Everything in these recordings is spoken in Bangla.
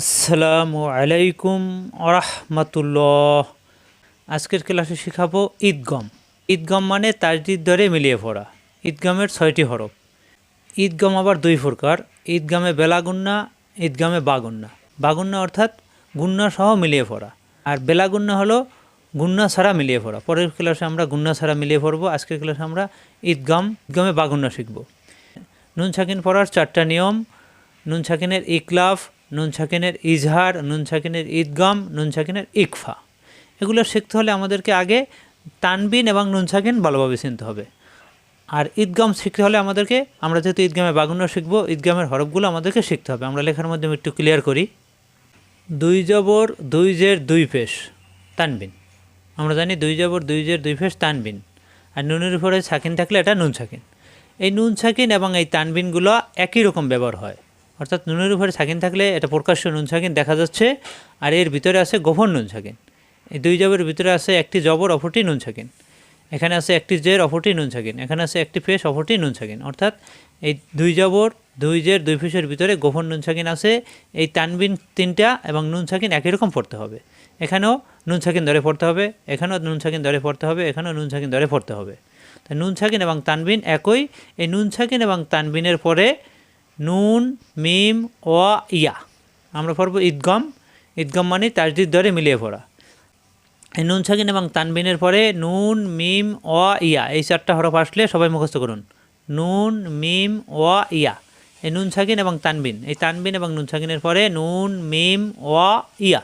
আসসালামু আলাইকুম আরহামতুল্লাহ আজকের ক্লাসে শেখাবো ঈদগম ঈদগম মানে তাজদিদ দরে মিলিয়ে পড়া ঈদগামের ছয়টি হরফ। ঈদগম আবার দুই প্রকার। ঈদগামে বেলাগুন্না ঈদগামে বাগুন্না। বাগুন্না অর্থাৎ গুন্না সহ মিলিয়ে পড়া আর বেলাগুন্না হলো গুন্না ছাড়া মিলিয়ে পড়া পরের ক্লাসে আমরা গুন্না ছাড়া মিলিয়ে পড়ব। আজকের ক্লাসে আমরা ঈদগাম ঈদগামে বাগুন্না শিখব। নুন ছাকিন পড়ার চারটা নিয়ম। নুন ছাকিনের ইকলাফ নুন ছাকিনের ইজহার, নুন ছাকিনের ঈদগাম, নুন ছাকিনের ইকফা। এগুলো শিখতে হলে আমাদেরকে আগে তানবিন এবং নুন ছাকিন ভালোভাবে চিনতে হবে। আর ঈদগাম শিখতে হলে আমাদেরকে, আমরা যেহেতু ঈদগামে বাগুন্য শিখব, ঈদগামের হরফগুলো আমাদেরকে শিখতে হবে। আমরা লেখার মাধ্যমে একটু ক্লিয়ার করি। দুই জবর, দুই জের, দুই পেশ তানবিন। আমরা জানি দুই জবর, দুই জের, দুই পেশ তানবিন। আর নুনের উপরে ছাকিন থাকলে এটা নুন ছাকিন। এই নুন ছাকিন এবং এই তানবিনগুলো একই রকম ব্যবহার হয়। অর্থাৎ নুনের উপরে ছাকিন থাকলে এটা প্রকাশ্য নুন ছাকিন দেখা যাচ্ছে, আর এর ভিতরে আছে গোপন নুন ছাকিন এই দুই জবরের ভিতরে আছে একটি জবর, অপরটি নুন ছাকিন এখানে আছে একটি জের, অপরটি নুন ছাকিন এখানে আছে একটি পেশ অপরটি নুন ছাকিন অর্থাৎ এই দুই জবর, দুই জের, দুই পেশের ভিতরে গোপন নুন ছাকিন আছে। এই তানবিন তিনটা এবং নুন ছাকিন একই রকম পড়তে হবে। এখানেও নুন ছাকিন ধরে পড়তে হবে, এখানেও নুন ছাকিন ধরে পড়তে হবে, এখানেও নুন ছাকিন ধরে পড়তে হবে। তাই নুন ছাকিন এবং তানবিন একই। এই নুন ছাকিন এবং তানবিনের পরে নুন, মিম, ও, ইয়া। আমরা পড়ব ঈদগম ঈদগম মানে তাজদির ধরে মিলিয়ে পড়া। এই নুন ছাকিন এবং তানবিনের পরে নুন, মিম, ও, ইয়া। এই চারটা হরফ আসলে সবাই মুখস্থ করুন। নুন, মিম, ও, ইয়া। এই নুন ছাকিন এবং তানবিন। এই তানবিন এবং নুন ছাকিনের পরে নুন, মিম, ও, ইয়া।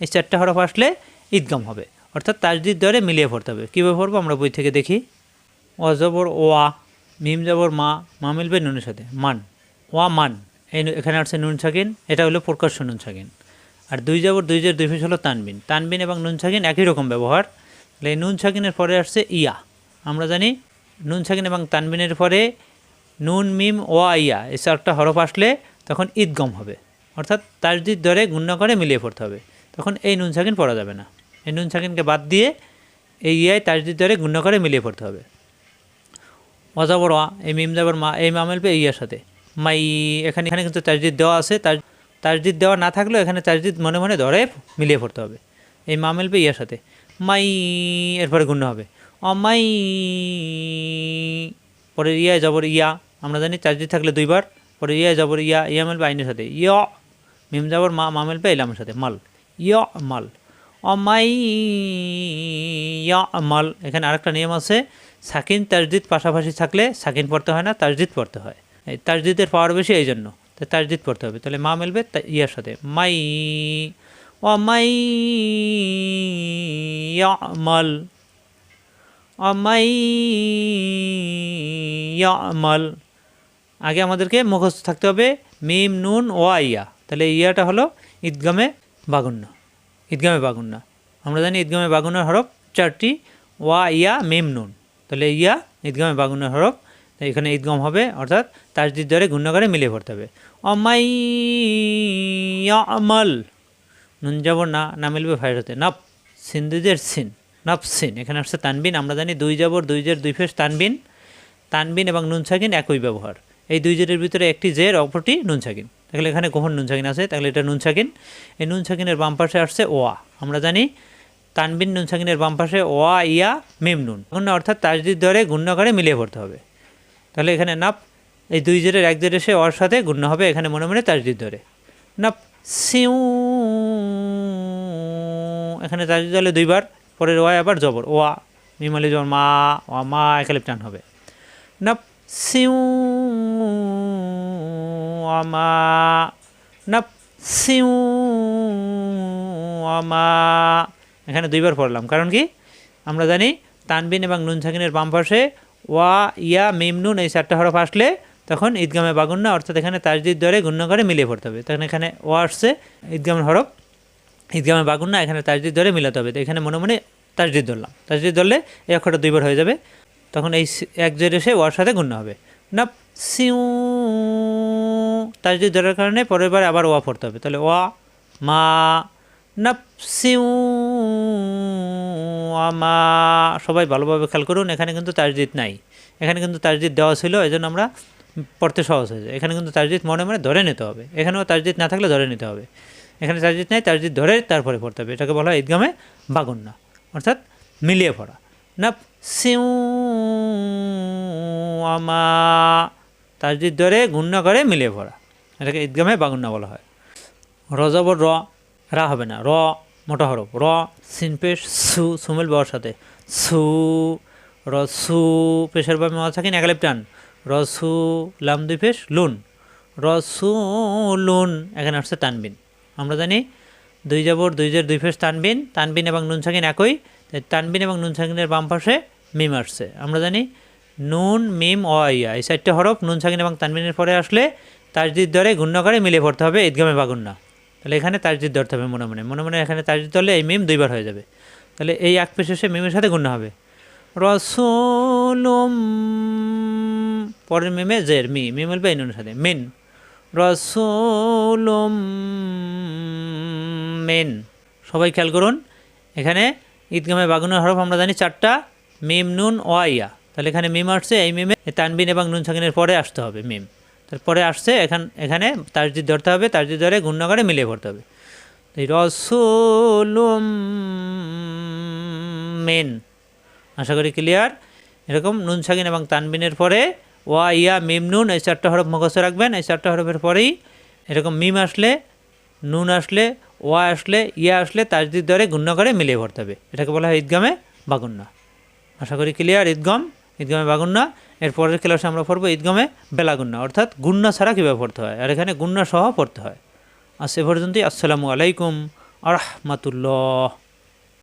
এই চারটা হরফ আসলে ঈদগম হবে। অর্থাৎ তাজদিদ ধরে মিলিয়ে পড়তে হবে। কীভাবে পড়ব আমরা বই থেকে দেখি? অ, জবর, ওয়া। মিম, জবর, মা। মা মিলবে নুনের সাথে। মান। ওয়া মান। এই এখানে আসছে নুন ছাকিন এটা হলো প্রকাশ্য নুন ছাকিন আর দুই জবর, দুই জের, দুই হলো তানবিন। তানবিন এবং নুন ছাকিন একই রকম ব্যবহার। তাহলে নুন ছাকিনের পরে আসছে ইয়া। আমরা জানি নুন ছাকিন এবং তানবিনের পরে নুন, মিম, ওয়া, ইয়া, এই চারটা হরফ আসলে তখন ঈদগম হবে। অর্থাৎ তাজদিদ ধরে গুণ্য করে মিলিয়ে পড়তে হবে। তখন এই নুন ছাকিন পড়া যাবে না। এই নুন ছাকিনকে বাদ দিয়ে এই ইয়ায় তাজদিদ ধরে গুণ্য করে মিলিয়ে পড়তে হবে। অজাবর ওয়া, এই মিম যাবর মা এই মা মিলবে ইয়ার সাথে। মাই, এখানে এখানে কিন্তু তাজদিদ দেওয়া আছে। তাজ তাজদিদ দেওয়া না থাকলেও এখানে তাজদিদ মনে মনে ধরে মিলিয়ে পড়তে হবে। এই মা মিলবে ইয়ার সাথে। মাই, এরপরে গুণ্য হবে। অমাই পরে ইয়া, জবর ইয়া। আমরা জানি তাজদিদ থাকলে দুইবার পরে ইয়া, জবর ইয়া ইয়া মিলবে আইনের সাথে। ইয় মিম যাবর মা মা মিলবে ইলামের সাথে, মাল। ইয় মাল। অমাই মাল। এখানে আরেকটা নিয়ম আছে। সাকিন, তাজদিদ পাশাপাশি থাকলে সাকিন পড়তে হয় না, তাজদিদ পড়তে হয়। তাজদিদের পাওয়ার বেশি এই জন্য। তো তাজদিদ পড়তে হবে। তাহলে মা মিলবে ইয়ার সাথে। মাই, ও মাই অমাই ইয়ামাল আগে আমাদেরকে মুখস্থ থাকতে হবে মিম, নুন, ও ইয়া তাহলে ইয়াটা হলো ঈদগামে বাগুন্য ঈদগামে বাগুন্না। আমরা জানি ঈদগামে বাগুন্নার হরফ চারটি ওয়া ইয়া মিম, নুন। তাহলে ইয়া, ঈদগামে বাগুন্নার হরফ তাই এখানে ঈদগম হবে, অর্থাৎ ধরে গুণ্য করে মিলিয়ে পড়তে হবে। অমাই আমল নুন যাব না না মিলবে ফাইর হতে। নাপ সিন্ধুদের সিন নাপ সিন। এখানে আসছে তানবিন, আমরা জানি দুই যাবর দুই জের, দুই ফেস তানবিন। তানবিন এবং নুন ছাকিন একই ব্যবহার। এই দুই জেরের ভিতরে একটি জের, অপরটি নুন ছাকিন তাহলে এখানে কখন নুন ছাকিন আছে, তাহলে এটা নুন ছাকিন এই নুন ছাকিনের বাম পাশে আসছে ওয়া। আমরা জানি তানবিন নুন ছাকিনের বাম পাশে ওয়া, ইয়া, মিম নুন। অর্থাৎ তাজদিদ দরে গুণ্য করে মিলিয়ে পড়তে হবে। তাহলে এখানে নাপ এই দুই জেরের এক জের এসে ওর সাথে গুণ্য হবে এখানে মনে মনে তাজদিদ ধরে। নাপ সিউ, এখানে তাজদিদ হলে দুইবার, পরের ওয়া আবার জবর, ওয়া, মিমালি জবর, মা, ওয়া, মা একালে টান হবে। নাপ সিউ আমা নাপ সিউ আমা এখানে দুইবার পড়লাম। কারণ কি? আমরা জানি তানবিন এবং নুন ছাকিনের বাম পাশে ওয়া, ইয়া মিমনুন এই চারটা হরফ আসলে তখন ঈদগামে বাগুন্না, অর্থাৎ এখানে তাজদিদ ধরে গুণ্য করে মিলিয়ে পড়তে হবে। তখন এখানে ওয়া আসছে, ঈদগামের হরফ। ঈদগামে বাগুন্না, এখানে তাজদিদ ধরে মিলাতে হবে। তো এখানে মনে মনে তাজদিদ ধরলাম। তাজদিদ ধরলে এই অক্ষরটা দুইবার হয়ে যাবে। তখন এই এক জের এসে ওয়ার সাথে গুণ্য হবে। না সিউ, তাজদিদ ধরার কারণে পরের বার আবার ওয়া পড়তে হবে। তাহলে ওয়া, মা আমা। সবাই ভালোভাবে খেয়াল করুন, এখানে কিন্তু তাজদিদ নাই। এখানে কিন্তু তাজদিদ দেওয়া ছিল এই জন্য আমরা পড়তে সহজ হয়ে যায়। এখানে কিন্তু তারজিদ মনে মনে ধরে নিতে হবে। এখানেও তারজিদ না থাকলে ধরে নিতে হবে। এখানে তারজিদ নেই তারজিদ ধরে তারপরে পড়তে হবে। এটাকে বলা হয় ঈদগামে বাগুন্না, অর্থাৎ মিলিয়ে পড়া। না সিউ আমা। তারজিদ ধরে গুণ্য করে মিলিয়ে পড়া। এটাকে ঈদগামে বাগুন্না বলা হয়। রজবর র রা হবে না। র, মোটা হরফ। র, সিনপেশ, সু, সুমেল বাবার সাথে। সু রসু পেশের বা মেওয়া থাকেন একালেপ টান। রসু লাম দুই পেশ, লুন। রসু লুন, এখানে আসছে তানবিন। আমরা জানি দুই যাবর দুই জের, দুই ফেস তানবিন। তানবিন এবং নুন সাকিন একই। তাই তানবিন এবং নুন সাকিনের বাম পাশে মিম আসছে। আমরা জানি নুন, মিম, অ ইয়া এই চারটে হরফ নুন সাকিন এবং তানবিনের পরে আসলে তাজদিদ দরে গুণ্য করে মিলে পড়তে হবে, ঈদগামে বাগুন্না তাহলে এখানে তাজদিদ ধরতে হবে মনে মনে। মনে মনে এখানে তাজদিদ ধরলে এই মিম দুইবার হয়ে যাবে। তাহলে এই এক পেশ এসে মিমের সাথে গুণ্য হবে। রসুলুম, পরের মিমে জের, মি মি মিলবে এই সাথে। মিন, রসুলুম, মিন। সবাই খেয়াল করুন, এখানে ঈদগামে বাগুনের হরফ আমরা জানি চারটা, মিম, নুন ওয়াইয়া তাহলে এখানে মিম আসছে, এই মিমে তানবিন এবং নুন সাকিনের পরে আসতে হবে মিম। তারপরে আসছে, এখান, এখানে তারজিদ ধরতে হবে তারজিদ ধরে গুণ্য করে মিলিয়ে পড়তে হবে। রসুলুম মিন। আশা করি ক্লিয়ার এরকম নুন সাকিন এবং তানবিনের পরে ওয়া, ইয়া, মিম, নুন, এই চারটা হরফ মুখস্থ রাখবেন। এই চারটা হরফের পরেই এরকম মিম আসলে, নুন আসলে, ওয়া আসলে, ইয়া আসলে তাজদিদ ধরে গুণ্য করে মিলিয়ে পড়তে হবে। এটাকে বলা হয় ঈদগামে বাগুন্না আশা করি ক্লিয়ার ঈদগম? ঈদগমে বাগুন্না, এর পরের ক্লাসে আমরা পড়ব ঈদগমে বেলাগুন্না, অর্থাৎ গুন্না ছাড়া কীভাবে পড়তে হয়? আর এখানে গুন্না সহ পড়তে হয়। আর সে পর্যন্তই, আসসালামু আলাইকুম আরহামাতুল্লাহ।